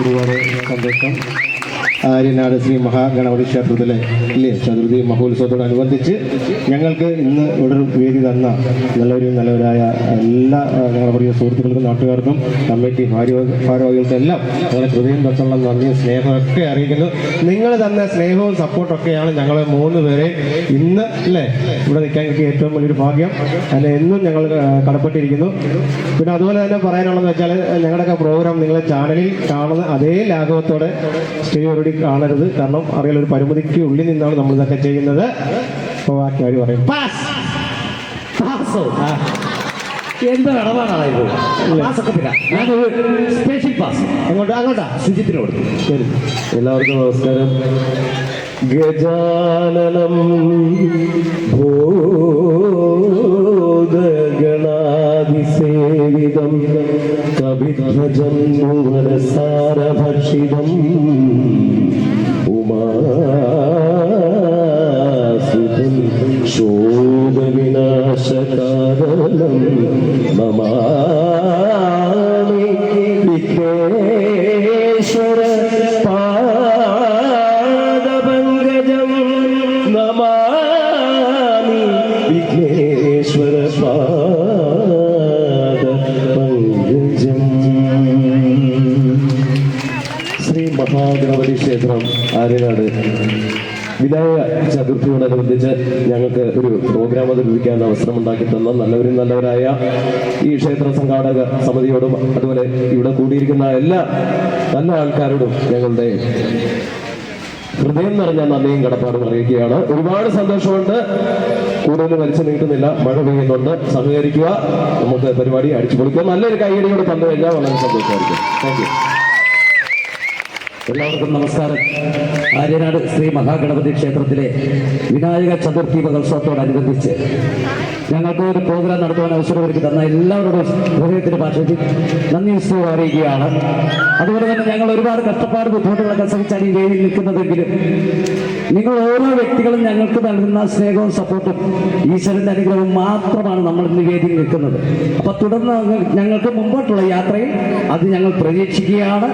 ഒരുപാട് സന്തോഷം ആര്യനാട് ശ്രീ മഹാഗണപതി ക്ഷേത്രത്തിലെ ഇല്ലേ ചതുർത്ഥി മഹോത്സവത്തോടനുബന്ധിച്ച് ഞങ്ങൾക്ക് ഇന്ന് ഇവിടെ ഒരു വേദി തന്ന നല്ലവരും നല്ലവരായ എല്ലാ ഞങ്ങളുടെ പ്രിയ സുഹൃത്തുക്കൾക്കും നാട്ടുകാർക്കും കമ്മിറ്റി ഭാരവാഹികൾക്കും എല്ലാം ഞങ്ങളുടെ ഹൃദയം തൊട്ടുള്ള നന്ദിയും സ്നേഹമൊക്കെ അറിയിക്കുന്നു. നിങ്ങൾ തന്ന സ്നേഹവും സപ്പോർട്ടൊക്കെയാണ് ഞങ്ങളെ മൂന്ന് പേരെ ഇന്ന് അല്ലേ ഇവിടെ നിൽക്കാൻ കിട്ടിയ ഏറ്റവും വലിയൊരു ഭാഗ്യം. അല്ല എന്നും ഞങ്ങൾ കടപ്പെട്ടിരിക്കുന്നു. പിന്നെ അതുപോലെ തന്നെ പറയാനുള്ളതെന്ന് വെച്ചാൽ ഞങ്ങളുടെയൊക്കെ പ്രോഗ്രാം നിങ്ങളെ ചാനലിൽ കാണുന്ന അതേ ലാഘവത്തോടെ സ്റ്റേജ് കാണരുത്. കാരണം അറിയാൻ ഒരു പരിമിതിക്ക് ഉള്ളിൽ നിന്നാണ് നമ്മൾ ഇതൊക്കെ ചെയ്യുന്നത്. അപ്പോൾ ബാക്കി അവർ പറയും? പാസ് പാസോ എന്ത് ഇടപാടാണ് ഇത്? പാസൊക്കത്തില്ല ഞാനൊരു സ്പെഷ്യൽ പാസ് അങ്ങോട്ട് അങ്ങോട്ടാ. ശുചിത്തിന് കൊടുത്തു ശരി. എല്ലാവർക്കും നമസ്കാരം. ഗജാനനം ഭൂതഗണാതിസേവിതം കവിധ്വജം ഭുവനസാരഭക്ഷിതം ഉമാസുതം ശോകവിനാശകാരണം മമാമി വിഘ്നേശ്വര പാദപങ്കജം നമാമി വിഘ്നേശ്വര പാദപങ്കജം ശ്രീ മഹാഗണപതി ക്ഷേത്രം ആര്യനാട്. വിനായക ചതുർത്ഥിയോടനുബന്ധിച്ച് ഞങ്ങൾക്ക് ഒരു പ്രോഗ്രാം അവതരിപ്പിക്കാൻ അവസരം ഉണ്ടാക്കി തന്ന നല്ലവരും നല്ലവരായ ഈ ക്ഷേത്ര സംഘാടക സമിതിയോടും അതുപോലെ ഇവിടെ കൂടിയിരിക്കുന്ന എല്ലാ നല്ല ആൾക്കാരോടും ഞങ്ങളുടെ ഹൃദയം നിറഞ്ഞ നന്ദിയും കടപ്പാടും അറിയിക്കുകയാണ്. ഒരുപാട് സന്തോഷമുണ്ട്. കൂടുതൽ വലിച്ചു നീട്ടുന്നില്ല. മഴ പെയ്യുന്നുണ്ട്. സഹകരിക്കുക. നമുക്ക് പരിപാടി അടിച്ചു പൊളിക്കുക നല്ലൊരു കൈയടിയോട് തന്നു കഴിഞ്ഞാൽ വളരെ സന്തോഷമായിരിക്കും. താങ്ക് എല്ലാവർക്കും നമസ്കാരം. ആര്യനാട് ശ്രീ മഹാഗണപതി ക്ഷേത്രത്തിലെ വിനായക ചതുർത്ഥി മഹോത്സവത്തോടനുബന്ധിച്ച് ഞങ്ങൾക്ക് ഒരു പ്രോഗ്രാം നടത്തുവാൻ അവസരം ഒരുക്കി തന്ന എല്ലാവരോടും ഹൃദയത്തിന്റെ ഭാഷയ്ക്ക് നന്ദി ഉത്സവം അറിയിക്കുകയാണ് അതുപോലെ തന്നെ ഞങ്ങൾ ഒരുപാട് കഷ്ടപ്പാട് ബുദ്ധിമുട്ടുകളൊക്കെ സഹിച്ചാണ് ഈ വേദിയിൽ നിൽക്കുന്നതെങ്കിലും നിങ്ങൾ ഓരോ വ്യക്തികളും ഞങ്ങൾക്ക് നൽകുന്ന സ്നേഹവും സപ്പോർട്ടും ഈശ്വരന്റെ അനുഗ്രഹവും മാത്രമാണ് നമ്മൾ ഇന്ന് വേദിയിൽ നിൽക്കുന്നത്. അപ്പൊ തുടർന്ന് ഞങ്ങൾക്ക് മുമ്പോട്ടുള്ള യാത്രയിൽ അത് ഞങ്ങൾ പ്രതീക്ഷിക്കുകയാണ്.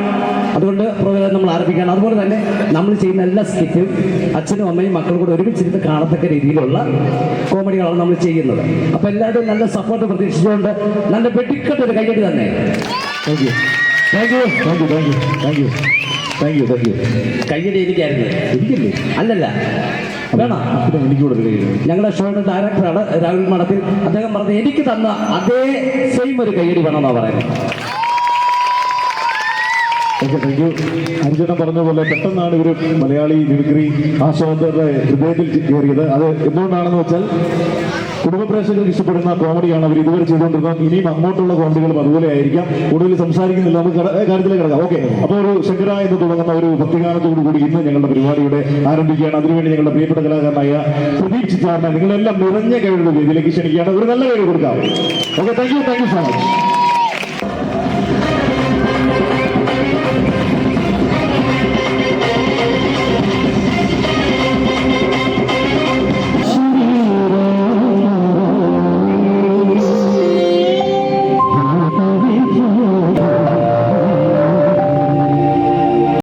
അതുകൊണ്ട് പ്രോഗ്രാം നമ്മൾ ആരംഭിക്കുകയാണ്. അതുപോലെ തന്നെ നമ്മൾ ചെയ്യുന്ന എല്ലാ സ്കിറ്റും അച്ഛനും അമ്മയും മക്കളും കൂടെ ഒരുമിച്ചിരുന്ന് കാണത്തക്ക രീതിയിലുള്ള കോമഡികളാണ് നമ്മൾ ചെയ്യുന്നത്. അപ്പൊ എല്ലാവരും നല്ല സപ്പോർട്ട് പ്രതീക്ഷിച്ചുകൊണ്ട് നല്ല വെട്ടിക്കെട്ടൊരു കൈയ്യടി തന്നെ. Thank you thank you thank you thank you thank you thank you thank you കൈയ്യടി എനിക്കായിരുന്നു. അല്ലല്ല. ഞങ്ങളുടെ ഷോയുടെ ഡയറക്ടറാണ് രാഹുൽ മഠത്തിൽ. അദ്ദേഹം പറഞ്ഞത് എനിക്ക് തന്ന അതേ സെയിം ഒരു കൈയടി വേണമെന്നാണ് പറയുന്നത്. ഓക്കെ താങ്ക് യു അനുചേട്ടൻ പറഞ്ഞ പോലെ പെട്ടെന്നാണ് ഒരു മലയാളി മിമിക്രി സ്വാതന്ത്ര്യ ഹൃദയത്തിൽ കയറിയത്. അത് എന്തുകൊണ്ടാണെന്ന് വെച്ചാൽ കുടുംബ പ്രേക്ഷകർക്ക് ഇഷ്ടപ്പെടുന്ന കോമഡിയാണ് അവർ ഇതുവരെ ചെയ്തുകൊണ്ടിരുന്നത്. ഇനിയും അങ്ങോട്ടുള്ള കോമഡികളും അതുപോലെ ആയിരിക്കാം. കൂടുതൽ സംസാരിക്കുന്നില്ല. നമുക്ക് കാര്യത്തിലേക്ക് കിടക്കാം. ഓക്കെ. അപ്പോൾ ഒരു ശങ്കര എന്ന് തുടങ്ങുന്ന ഒരു ഭക്തിഗാനത്തോടു കൂടി ഇന്ന് ഞങ്ങളുടെ പരിപാടിയുടെ ആരംഭിക്കുകയാണ്. അതിനുവേണ്ടി ഞങ്ങളുടെ പ്രിയപ്പെട്ട കലാകാരനായ പ്രദീപ് ചിത്താറിനെ നിങ്ങളെല്ലാം നിറഞ്ഞ കഴിവുള്ള രീതിയിലേക്ക് ക്ഷണിക്കുകയാണ്. ഒരു നല്ല കഴിവ് കൊടുക്കാം. Okay thank you thank you so much